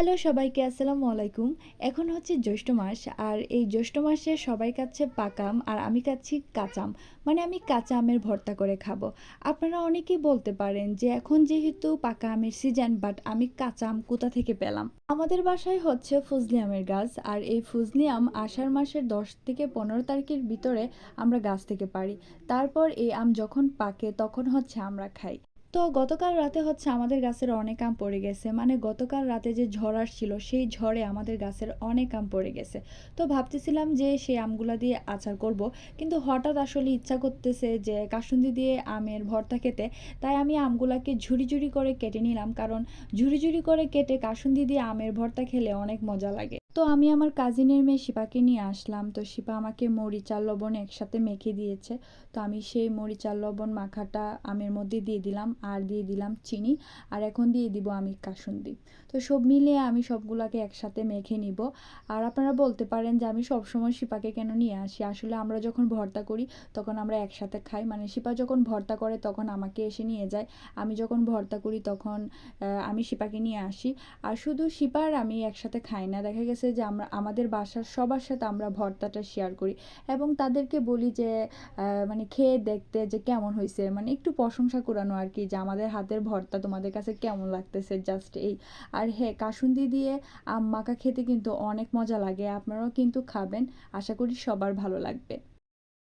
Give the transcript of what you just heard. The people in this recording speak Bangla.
হ্যালো সবাইকে, আসসালামু আলাইকুম। এখন হচ্ছে জ্যৈষ্ঠ মাস আর এই জ্যৈষ্ঠ মাসে সবাই কাছে পাকাম আর আমি কাচ্ছি কাঁচাম। মানে আমি কাঁচা আমের ভর্তা করে খাব। আপনারা অনেকেই বলতে পারেন যে এখন যেহেতু পাকা আমের সিজন বাট আমি কাঁচা আম কোথা থেকে পেলাম? আমাদের বাসায় হচ্ছে ফজলি আমের গাছ আর এই ফজলি আম আষাঢ় মাসের দশ থেকে পনেরো তারিখের ভিতরে আমরা গাছ থেকে পারি। তারপর এই আম যখন পাকে তখন হচ্ছে আমরা খাই। তো গতকাল রাতে হচ্ছে আমাদের গাছের অনেক আম পড়ে গেছে। মানে গতকাল রাতে যে ঝড় আসছিল, সেই ঝড়ে আমাদের গাছের অনেক আম পড়ে গেছে। তো ভাবতেছিলাম যে সেই আমগুলা দিয়ে আচার করব, কিন্তু হঠাৎ আসলে ইচ্ছা করতেছে যে কাসুন্দি দিয়ে আমের ভর্তা খেতে। তাই আমি আমগুলাকে ঝুড়ি ঝুড়ি করে কেটে নিলাম, কারণ ঝুড়ি ঝুড়ি করে কেটে কাসুন্দি দিয়ে আমের ভর্তা খেলে অনেক মজা লাগে। তো আমি আমার কাজিনের মেয়ে শিপাকে নিয়ে আসলাম। তো শিপা আমাকে মরিচ আর লবণ একসাথে মেখে দিয়েছে। তো আমি সেই মরিচ আর লবণ মাখাটা আমের মধ্যে দিয়ে দিলাম আর দিয়ে দিলাম চিনি। আর এখন দিয়ে দিব আমি কাসুন্দি। তো সব মিলিয়ে আমি সবগুলোকে একসাথে মেখে নিব। আর আপনারা বলতে পারেন যে আমি সবসময় শিপাকে কেন নিয়ে আসি? আসলে আমরা যখন ভর্তা করি, তখন আমরা একসাথে খাই। মানে শিপা যখন ভর্তা করে, তখন আমাকে এসে নিয়ে যায়। আমি যখন ভর্তা করি, তখন আমি শিপাকে নিয়ে আসি। আর শুধু শিপা আর আমি একসাথে খাই না। দেখা গেছে যে আমরা, আমাদের বাসার সবার সাথে আমরা ভর্তাটা শেয়ার করি। এবং তাদেরকে বলি যে মানে খেয়ে দেখতে যে কেমন হয়েছে মানে একটু প্রশংসা করানো আর কি, যে আমাদের হাতের ভর্তা তোমাদের কাছে কেমন লাগতেছে জাস্ট এই। আর হ্যাঁ কাসুন্দি দিয়ে আম মাখা খেতে কিন্তু অনেক মজা লাগে, আপনারাও কিন্তু খাবেন। আশা করি সবার ভালো লাগবে।